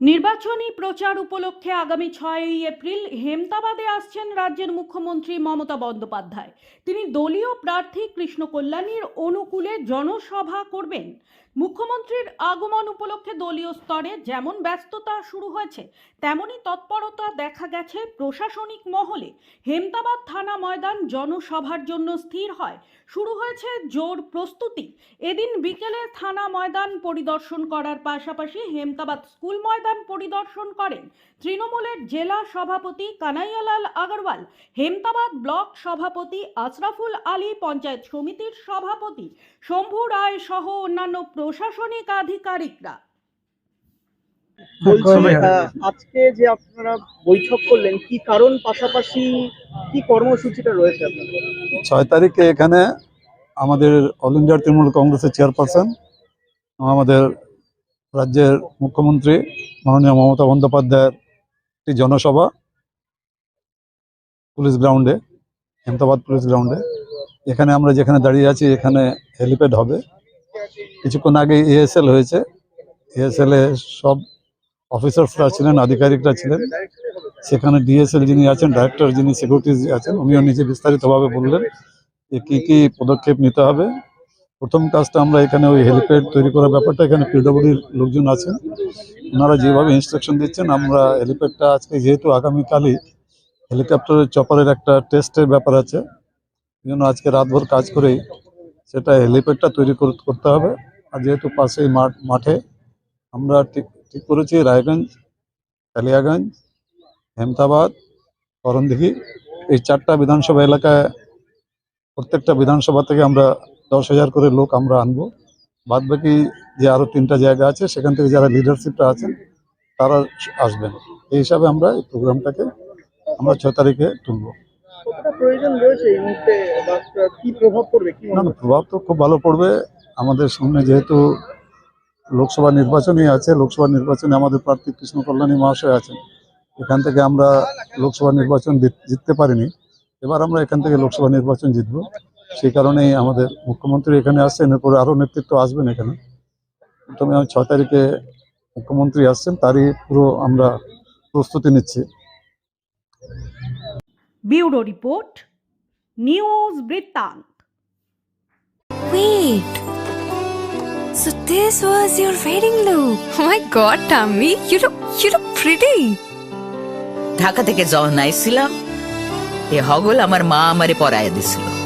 নির্বাচনী প্রচার উপলক্ষে আগামী ছয়ই এপ্রিল হেমতাবাদে আসছেন রাজ্যের মুখ্যমন্ত্রী মমতা বন্দ্যোপাধ্যায়। তিনি দলীয় প্রার্থী কৃষ্ণ কল্যাণীর অনুকূলে জনসভা করবেন। মুখ্যমন্ত্রীর আগমন উপলক্ষে দলীয় স্তরে যেমন ব্যস্ততা শুরু হয়েছে, তেমনই তৎপরতা দেখা গেছে প্রশাসনিক মহলে। হেমতাবাদ থানা ময়দান জনসভার জন্য স্থির হয়। শুরু হয়েছে জোর প্রস্তুতি। এদিন বিকেলে থানা ময়দান পরিদর্শন করার পাশাপাশি হেমতাবাদ স্কুল ময়দান পরিদর্শন করেন তৃণমূলের জেলা সভাপতি কানাইয়ালাল আগরওয়াল হেমতাবাদ ব্লক সভাপতি আশরাফুল আলী পঞ্চায়েত সমিতির সভাপতি শম্ভু রায় সহ অন্যান্য প্রশাসনিক আধিকারিকরা? আহ, আজকে যে আপনারা বৈঠক করলেন কি কারণ পাশাপাশি কি কর্মসূচিটা রয়েছে ছয় তারিখে এখানে আমাদের অল ইন্ডিয়া তৃণমূল কংগ্রেসের চেয়ারপারসন আমাদের রাজ্যের মুখ্যমন্ত্রী মাননীয় মমতা বন্দ্যোপাধ্যায়ের একটি জনসভা পুলিশ গ্রাউন্ডে, হেমতাবাদ পুলিশ গ্রাউন্ডে। এখানে আমরা যেখানে দাঁড়িয়ে আছি, এখানে হেলিপ্যাড হবে। কিছুক্ষণ আগে এএসএল হয়েছে। এএসএল এ সব অফিসার্সরা ছিলেন, আধিকারিকরা ছিলেন। সেখানে ডিএসএল যিনি আছেন, ডাইরেক্টর যিনি, সিকিউরিটি আছেন, উনিও নিজে বিস্তারিতভাবে বললেন যে কি কি পদক্ষেপ নিতে হবে। প্রথম কাজটা আমরা এখানে ওই হেলিপ্যাড তৈরি করার ব্যাপারটা, এখানে পিডব্লিউডির লোকজন আছেন। ওনারা যেভাবে ইনস্ট্রাকশন দিচ্ছেন, আমরা হেলিপ্যাডটা আজকে যেহেতু আগামীকালই হেলিকপ্টারের চপারের একটা টেস্টের ব্যাপার আছে, এই জন্য আজকে রাতভর কাজ করেই সেটা হেলিপ্যাডটা তৈরি কর- করতে হবে। আর যেহেতু পাশেই মাঠ, মাঠে, আমরা ঠিক ঠিক করেছি রায়গঞ্জ, কালিয়াগঞ্জ, হেমতাবাদ, করণদিঘি। এই চারটা বিধানসভা এলাকায় প্রত্যেকটা বিধানসভা থেকে আমরা দশ হাজার করে লোক আমরা আনব। বাদ বাকি যে আরও তিনটা জায়গা আছে সেখান থেকে যারা লিডারশিপটা আছেন তারা আসবেন। এই হিসাবে আমরা এই প্রোগ্রামটাকে আমরা ছয় তারিখে তুলবো। প্রভাব তো খুব ভালো পড়বে। আমাদের সামনে যেহেতু লোকসভা নির্বাচনই আছে লোকসভা নির্বাচনে আমাদের প্রার্থী কৃষ্ণ কল্যাণী মহাশয় আছেন। এখান থেকে আমরা লোকসভা নির্বাচন জিত- জিততে পারিনি। এবার আমরা এখান থেকে লোকসভা নির্বাচন জিতব। সেই কারণেই আমাদের মুখ্যমন্ত্রী এখানে আসছেন এরপরে আরও নেতৃত্ব আসবেন এখানে প্রথমে আমি ছয় তারিখে মুখ্যমন্ত্রী আসছেন তারই পুরো আমরা প্রস্তুতি নিচ্ছি bureau report news Brittanto Wait. So this was your wedding look. Oh my god, Tammy, you look you look pretty. Dhaka থেকে যখন আইছিলাম এ হগল আমার মা আমারে পরায় দিছিল